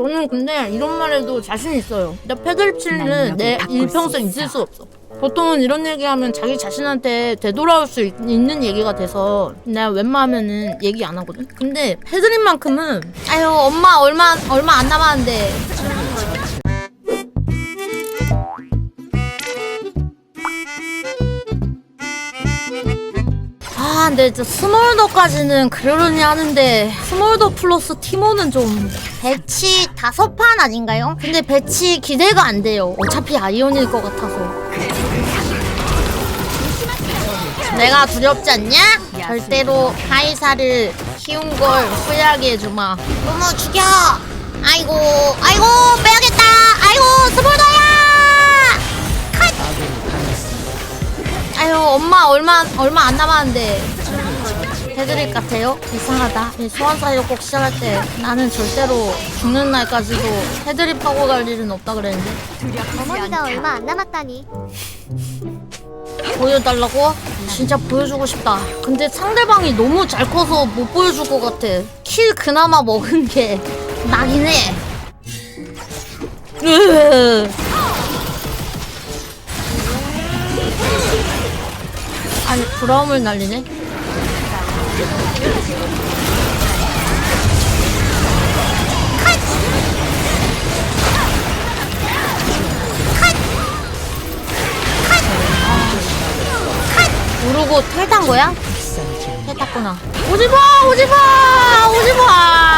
저는 근데 이런 말에도 자신 있어요. 나 패들치는 내 일평생 있을 수 없어. 보통은 이런 얘기하면 자기 자신한테 되돌아올 수 있, 는 얘기가 돼서 내가 웬만하면은 얘기 안 하거든. 근데 패드립만큼은 아유 엄마 얼마 얼마 안 남았는데 아, 근데 진짜 스몰더까지는 그러려니 하는데 스몰더 플러스 티모는 좀 배치 다섯 판 아닌가요? 근데 배치 기대가 안 돼요. 어차피 아이온일 것 같아서. 내가 두렵지 않냐? 절대로 하이사를 키운 걸 후회하게 해주마. 너무 죽여! 아이고, 아이고, 빼야겠다! 아이고, 스몰더 아유 엄마 얼마 얼마 안 남았는데 해드릴 것 같아요? 이상하다 이 소환사이로 꼭 시작할 때 나는 절대로 죽는 날까지도 해드립 하고 갈 일은 없다 그랬는데 어머니가 얼마 안 남았다니. 보여달라고? 진짜 보여주고 싶다 근데 상대방이 너무 잘 커서 못 보여줄 것 같아 킬 그나마 먹은 게 나긴 해 으으. 아니 브라움을 날리네 모르고 탈탄 거야? 탈탔구나. 오지 마, 오지 마, 오지 마,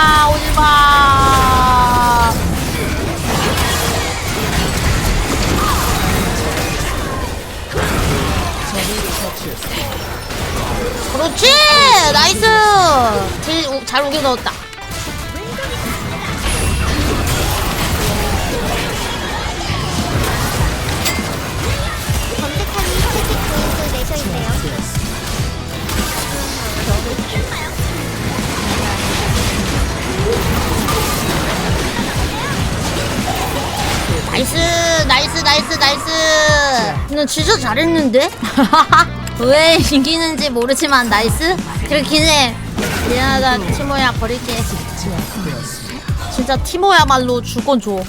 잘 우겨 넣었다. 나이스, 나이스, 나이스, 나이스. 나 진짜 잘했는데? 왜 이기는지 모르지만 나이스? 그렇긴 해. 미안하다, 티모야, 버릴게. 진짜 티모야말로 줄건 줘.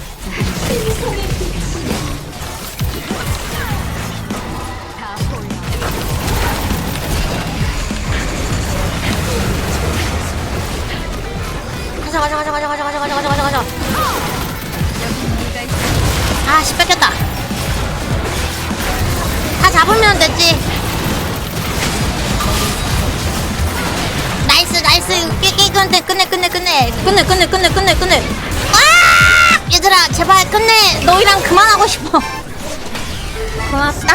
나이스. 깨깨 끝내, 끝내, 끝내, 끝내, 끝내, 끝내, 끝내, 끝내, 끝내. 아! 얘들아, 제발 끝내. 너희랑 그만하고 싶어. 고맙다.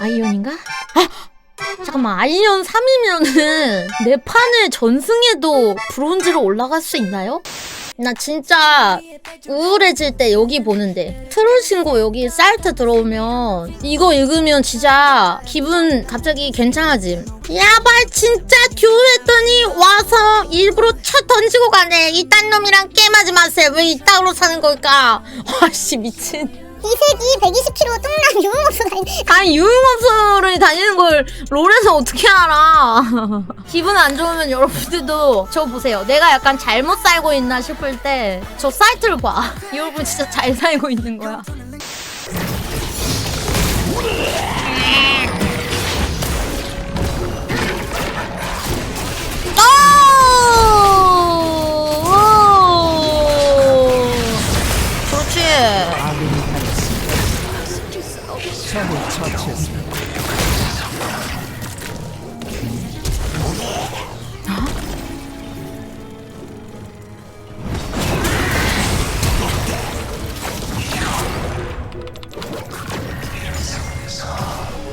아이언인가? 아! 잠깐만 아이언 3이면은 내 판을 전승해도 브론즈로 올라갈 수 있나요? 나 진짜 우울해질 때 여기 보는데. 트롤 신고 여기 사이트 들어오면 이거 읽으면 진짜 기분 갑자기 괜찮아짐. 야발 진짜 듀했더니 와서 일부러 쳐 던지고 가네. 이딴 놈이랑 게임하지 마세요. 왜 이따구로 사는 걸까? 와씨 미친 이세기 120kg 뚱난 유흥업소가 있네. 아니 유흥업소를 다니는 걸 롤에서 어떻게 알아? 기분 안 좋으면 여러분들도 저 보세요. 내가 약간 잘못 살고 있나 싶을 때 저 사이트를 봐. 이 얼굴 진짜 잘 살고 있는 거야.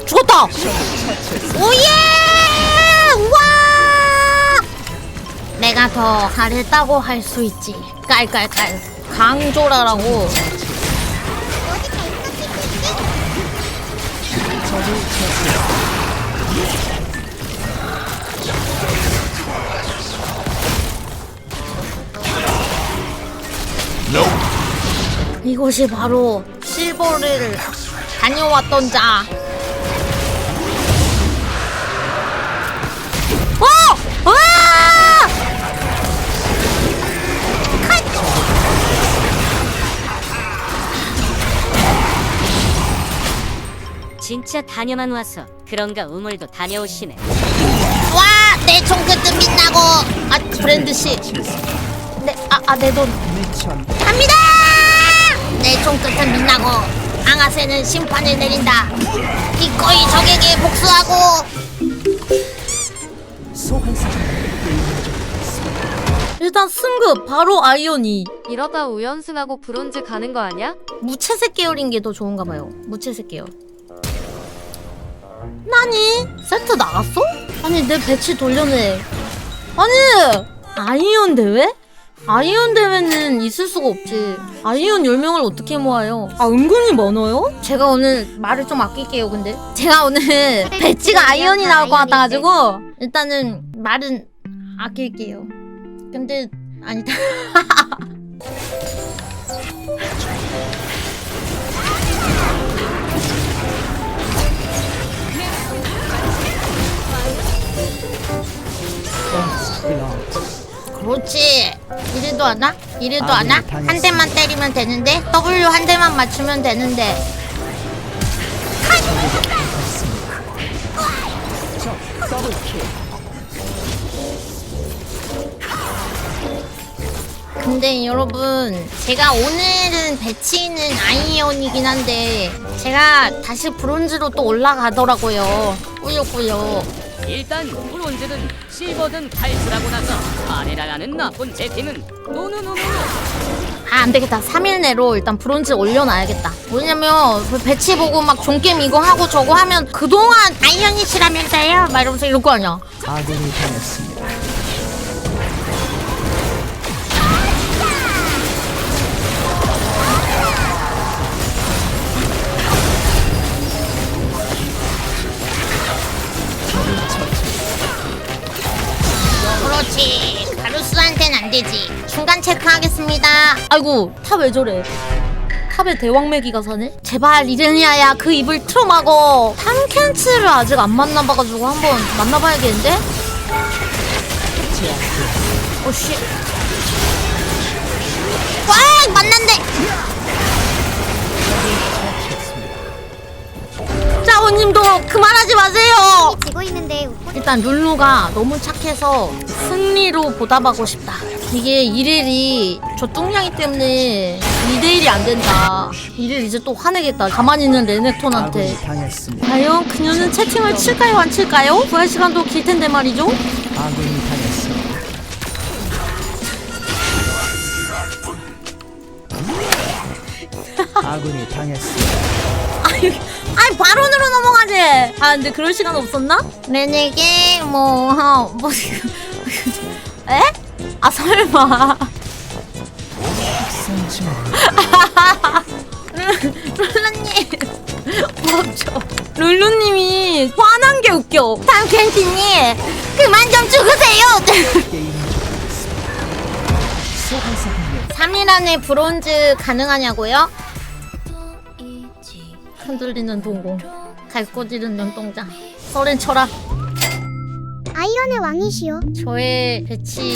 죽었다! 오예! 와! 내가 더 잘했다고 할 수 있지. 깔깔깔. 강조라라고. 이곳이 바로 실버를 다녀왔던 자. 진짜 다녀만 와서 그런가 우물도 다녀오시네. 와, 내 총끝은 빛나고. 아, 브랜드 씨. 네, 아, 아, 내 돈. 갑니다. 내 총끝은 빛나고 앙아새는 심판을 내린다. 기꺼이 적에게 복수하고. 일단 승급 바로 아이오니 이러다 우연승하고 브론즈 가는 거 아니야? 무채색 계열인 게 더 좋은가 봐요. 무채색 계열. 나니? 세트 나갔어? 아니 내 배치 돌려내. 아니 아이온 대회? 아이온 대회는 있을 수가 없지. 아이온 10명을 어떻게 모아요? 아 은근히 많아요? 제가 오늘 말을 좀 아낄게요 근데. 제가 오늘 배치가 아이온이 나올 것 같아가지고 일단은 말은 아낄게요. 근데 아니다. 그렇지. 이래도 하나? 이래도 아, 하나? 네. 한 대만 때리면 되는데 W 한 대만 맞추면 되는데. 근데 여러분 제가 오늘은 배치는 아이언이긴 한데 제가 다시 브론즈로 또 올라가더라고요 꾸역꾸역 일단 브론즈든 실버든 탈출하고 나서 아내라라는 나쁜 제피는 노노노노 아 안 되겠다 3일 내로 일단 브론즈 올려놔야겠다 왜냐면 그 배치 보고 막 종게임 이거 하고 저거 하면 그동안 아이언이시라면서요? 막 이러면서 이럴 거 아니야 아군이 당했습니다. 체크하겠습니다. 아이고 탑 왜 저래? 탑에 대왕매기가 사네? 제발 이레니아야 그 입을 틀어막어 탐켄츠를 아직 안 만나봐가지고 한번 만나봐야겠는데? 오씨. 와 만난대 짜오님도 그만하지 마세요! 지고 있는데 웃고 일단 룰루가 너무 착해서 승리로 보답하고 싶다. 이게 1일이 저 뚱냥이 때문에 2대1이 안 된다. 1일 이제 또 화내겠다. 가만히 있는 레넥톤한테. 당했습니다. 과연 그녀는 채팅을 칠까요 안 칠까요? 부활 시간도 길 텐데 말이죠. 아군이 당했습니다. 아군이 당했습니다. 아이, 아이 발언으로 넘어가지. 아 근데 그럴 시간 없었나? 레넥에 뭐, 어, 뭐 에? 아 설마. 룰루님 멈춰 룰루님이 화난 게 웃겨 탐켄티님 그만 좀 죽으세요 게임을 종료했습니다. 소환사군요. 3일 안에 브론즈 가능하냐고요? 흔들리는 동공 갈고지는 눈동자 서렌 쳐라 아이언의 왕이시여 저의 배치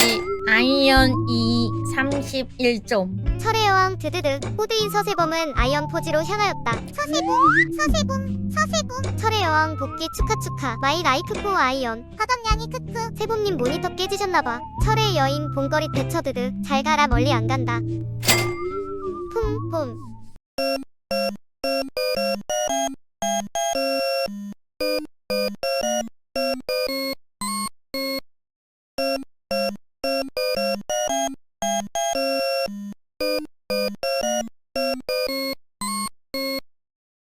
아이언 2 31점. 철의 여왕 드드드 호드인 서세범은 아이언 포지로 향하였다. 서세범 서세범 서세범. 철의 여왕 복귀 축하 축하. 마이 라이프 포 아이언. 하담양이 크크. 세범님 모니터 깨지셨나봐. 철의 여인 봉거리 대처 드드 잘 가라 멀리 안 간다. 품 품